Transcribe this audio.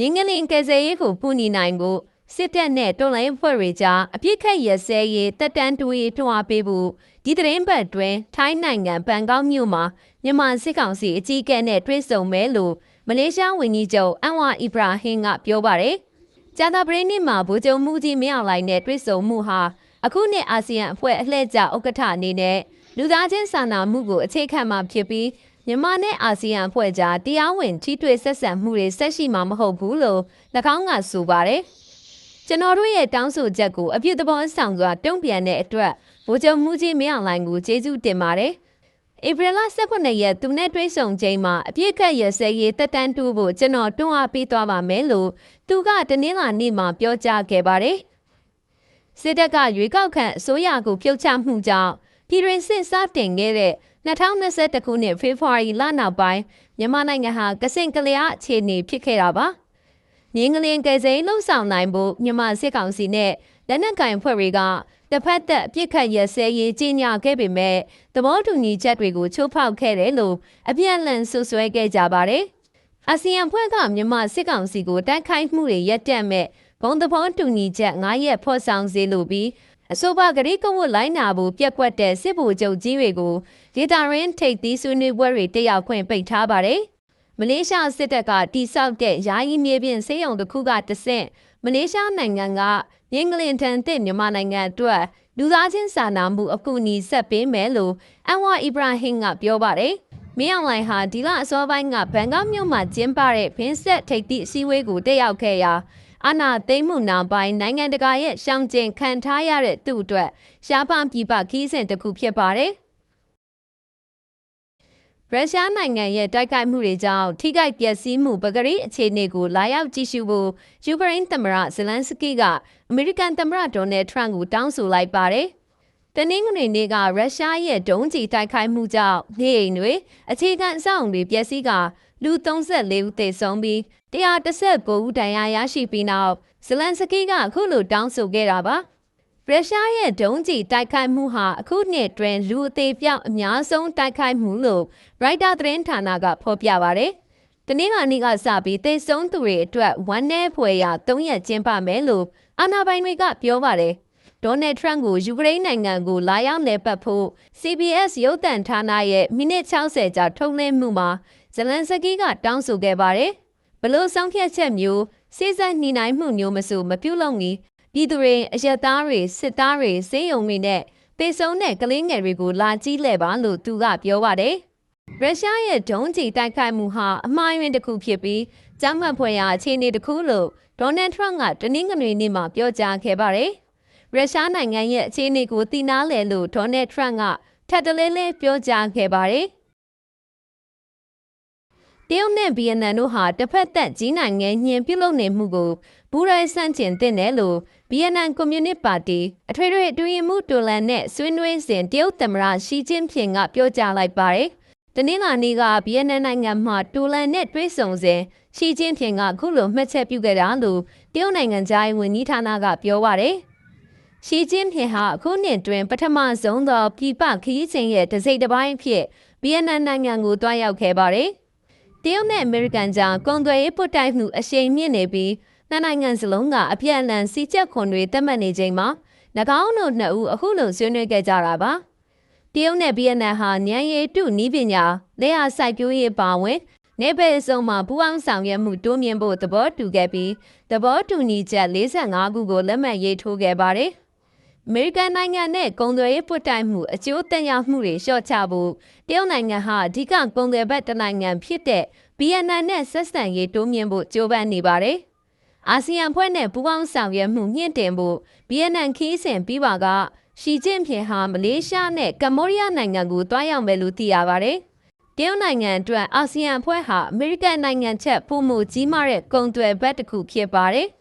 ရင်းငလင်ကယ်ဆယ်ရေးကိုပူညီနိုင်ကိုစစ်တပ်နဲ့တော်လိုင်းဖွဲ့တွေကြားအပြစ်ခတ်ရစဲရေးတက်တန်းတူရေးထွားပေးဖို့ဒီသတင်းပတ်တွင်ထိုင်းနိုင်ငံဘန်ကောက်မြို့မှာမြန်မာစစ်ကောင်စီအကြီးအကဲနဲ့တွေ့ဆုံမယ်လို့မလေးရှားဝန်ကြီးချုပ်အန်ဝါအီဘရာဟင်ကပြောပါတယ်။ကြာသာပရိနေ့မှာဗိုလ်ချုပ်မှုကြီးမင်းအောင်လှိုင်နဲ့တွေ့ဆုံမှုဟာအခုနှစ်အာဆီယံအဖွဲ့အလှည့်ကျဥက္ကဋ္ဌအနေနဲ့လူသားချင်းစာနာမှုကိုအခြေခံမှာဖြစ်ပြီး မြန်မာနဲ့အာဆီယံအဖွဲ့ကြားတရားဝင်ထိတွေ့ဆက်ဆံမှုတွေဆက်ရှိမှာမဟုတ်ဘူးလို့၎င်းကဆိုပါတယ်။ကျွန်တော်တို့ရဲ့တောင်းဆိုချက်ကိုအပြည့်သဘောဆောင်စွာတုံ့ပြန်တဲ့အတွက်ဗိုလ်ချုပ်မှုကြီးမင်းအောင်လှိုင်ကိုကျေးဇူးတင်ပါတယ်။ဧပြီလ18ရက်သူနဲ့တွေ့ဆုံချိန်မှာအပြည့်ကတ်ရစဲရေးတက်တန်းတူဖို့ကျွန်တော်တွန်းအားပေးသွားပါမယ်လို့သူကတနင်္လာနေ့မှာပြောကြားခဲ့ပါတယ်။စစ်တပ်ကရွေးကောက်ခံအစိုးရကိုပြုတ်ချမှုကြောင့်ပြည်တွင်စစ်စတင်ခဲ့တဲ့ 2021ခုနှစ်ဖေဖော်ဝါရီလနောက်ပိုင်းမြန်မာနိုင်ငံဟာကစင်ကလျာအခြေအနေဖြစ်ခဲ့တာပါ။ငင်းကလင်းကယ်ဆယ်လှုပ်ဆောင်နိုင်ဖို့မြန်မာစစ်ကောင်စီနဲ့လက်နက်ကင်ဖွဲ့တွေကတစ်ဖက်သက်အပြစ်ခတ်ရစဲရေးကြီးညာခဲ့ပေမဲ့သဘောတူညီချက်တွေကိုချိုးဖောက်ခဲ့တယ်လို့အပြည့်အလန်ဆွဆွဲခဲ့ကြပါတယ်။အာဆီယံဖွဲ့ကမြန်မာစစ်ကောင်စီကိုတိုက်ခိုက်မှုတွေရပ်တန့်မဲ့ဘုံသဘောတူညီချက်9ရက်ဖော်ဆောင်စေလိုပြီး အဆိုပါဂရိကဝတ်လိုင်းနာဖို့ပြက်ကွက်တဲ့စစ်ဗိုလ်ချုပ်ကြီးတွေကိုဒေတာရင်းထိပ်သီးဆွေးနွေးပွဲတွေတက်ရောက်ခွင့်ပိတ်ထားပါတယ်။မလေးရှားစစ်တပ်ကတိစောက်တဲ့ယာယီမြေပြင်စေယုံတစ်ခုကတဆင့်မလေးရှားနိုင်ငံကငင်းကလင်တန်တဲ့မြန်မာနိုင်ငံအတွက်လူသားချင်းစာနာမှုအကူအညီဆက်ပေးမယ်လို့အန်ဝါအီဘရာဟင်ကပြောပါတယ်။မင်းအောင်လှိုင်ဟာဒီလအစောပိုင်းကဘန်ကောက်မြို့မှာကျင်းပတဲ့ဘင်းဆက်ထိပ်သည့်အစည်းအဝေးကိုတက်ရောက်ခဲ့ရာ အနာသိမ့်မှုနောက်ပိုင်းနိုင်ငံတကာရဲ့ရှောင်ကျဉ်ခံထားရတဲ့သူ့အတွက်ရှားပပြပခီးစဉ်တစ်ခုဖြစ်ပါတယ်။ရုရှားနိုင်ငံရဲ့တိုက်ခိုက်မှုတွေကြောင့်ထိခိုက်ပျက်စီးမှုပဂရိအခြေအနေကိုလာရောက်ကြည့်ရှုဖို့ယူကရိန်းသမ္မတဇလန်စကီကအမေရိကန်သမ္မတဒေါ်နယ်ထရန့်ကိုတောင်းဆိုလိုက်ပါတယ်။တနင်္ဂနွေနေ့ကရုရှားရဲ့ဒုံးကျည်တိုက်ခိုက်မှုကြောင့်နေအိမ်တွေအခြေခံအဆောက်အုံတွေပျက်စီးက လူ34ဦးသေဆုံးပြီး119ဦးဒဏ်ရာရရှိပြီးနောက်ဇလန်စကီကအခုလိုတောင်းဆိုခဲ့တာပါ။ရုရှားရဲ့ဒုံးကျည်တိုက်ခိုက်မှုဟာအခုနှစ်တွင်လူအသေးပြောက်အများဆုံးတိုက်ခိုက်မှုလို့ရိုက်တာသတင်းဌာနကဖော်ပြပါဗျ။တနင်္လာနေ့ကစပြီးသေဆုံးသူတွေအတွက်ဝမ်းနည်းဖွယ်ရာ၃ရက်ကျင်းပမယ်လို့အာဏာပိုင်တွေကပြောပါတယ်။ ဒေါ်နယ်ထရန့်ကိုယူကရိန်းနိုင်ငံကိုလာရောက်လည်ပတ်ဖို့ CBS ရုပ်သံဌာနရဲ့မိနစ်60ကြာထုတ်လွှင့်မှုမှာဇလန်စကီးကတောင်းဆိုခဲ့ပါတယ်။ဘလို့ဆောင်ဖြတ်ချက်မျိုးစိစက်နှီးနိုင်မှုမျိုးမဆိုမပြုတ်လုံကြီးပြည်သူတွေအရက်သားတွေစစ်သားတွေစေယုံတွေနဲ့ပေဆုံးတဲ့ကလေးငယ်တွေကိုလာကြည့်လဲပါလို့သူကပြောပါတယ်။ရုရှားရဲ့ဒုံးကျည်တိုက်ခိုက်မှုဟာအမှားယွင်းတစ်ခုဖြစ်ပြီးကြောက်မက်ဖွယ်ရာအခြေအနေတစ်ခုလို့ဒေါ်နယ်ထရန့်ကတနင်္ဂနွေနေ့မှာပြောကြားခဲ့ပါတယ်။ ရုရှားနိုင်ငံရဲ့အခြေအနေကိုသိနာလဲလို့ဒေါ်နယ်ထရန့်ကထပ်တလဲလဲပြောကြားခဲ့ပါတယ်။တရုတ်နဲ့ဗီယက်နမ်တို့ဟာတစ်ဖက်သက်ကြီးနိုင်ငံညင်ပြုတ်လုံနေမှုကိုဘူရိုင်းဆန့်ကျင်တဲ့နယ်လို့ဗီယက်နမ်ကွန်မြူနစ်ပါတီအထွေထွေအတွင်းမှုတိုလန်နဲ့ဆွေးနွေးစဉ်တရုတ်သမ္မတရှီကျင်းဖျင်ကပြောကြားလိုက်ပါတယ်။တနင်္လာနေ့ကဗီယက်နမ်နိုင်ငံမှာတိုလန်နဲ့တွဲဆုံစဉ်ရှီကျင်းဖျင်ကခုလိုမှတ်ချက်ပြုခဲ့တာလို့တရုတ်နိုင်ငံသားဝန်ကြီးဌာနကပြောပါတယ်။ ရှီကျင်းဖျင်ဟာအခုနှစ်တွင်ပထမဆုံးသောပြည်ပခရီးစဉ်ရဲ့တစိမ့်တစ်ပိုင်းဖြစ်ဗီယက်နမ်နိုင်ငံကိုတွားရောက်ခဲ့ပါတယ်။တရုတ်နဲ့အမေရိကန်ကြားကုန်သွယ်ရေးပုတ်တိုက်မှုအရှိန်မြင့်နေပြီးနှစ်နိုင်ငံစလုံးကအပြည့်အလန်စီချက်ခွန်တွေတက်မှတ်နေချိန်မှာ၎င်းတို့နှစ်ဦးအခုလိုဆွေးနွေးခဲ့ကြတာပါတရုတ်နဲ့ဗီယက်နမ်ဟာညံရည်တုနီးပညာလက်ရစိုက်ပျိုးရေးပါဝင်နေပယ်စုံမှာပူးပေါင်းဆောင်ရွက်မှုတိုးမြင့်ဖို့သဘောတူခဲ့ပြီးသဘောတူညီချက်45ခုကိုလက်မှတ်ရေးထိုးခဲ့ပါတယ် အမေရိကန်နိုင်ငံနဲ့ကုန်သွယ်ရေးပွတ်တိုင်မှုအကျိုးသက်ရောက်မှုတွေလျှော့ချဖို့တရုတ်နိုင်ငံဟာအဓိကကုန်သွယ်ဘက်တနိုင်ငံဖြစ်တဲ့ဗီယက်နမ်နဲ့ဆက်ဆံရေးတိုးမြင့်ဖို့ကြိုးပမ်းနေပါတယ်အာဆီယံဖွဲ့နဲ့ပူးပေါင်းဆောင်ရွက်မှုမြင့်တင်ဖို့ဗီယက်နမ်ခီးစဉ်ပြီးပါကရှီကျင့်ဖျင်ဟာမလေးရှားနဲ့ကမ္ဘောဒီးယားနိုင်ငံကိုတွားရောက်မယ်လို့သိရပါတယ်။တရုတ်နိုင်ငံအတွက်အာဆီယံအဖွဲ့ဟာအမေရိကန်နိုင်ငံချက်ပုံမှုကြီးမားတဲ့ကုန်သွယ်ဘက်တစ်ခုဖြစ်ပါတယ်။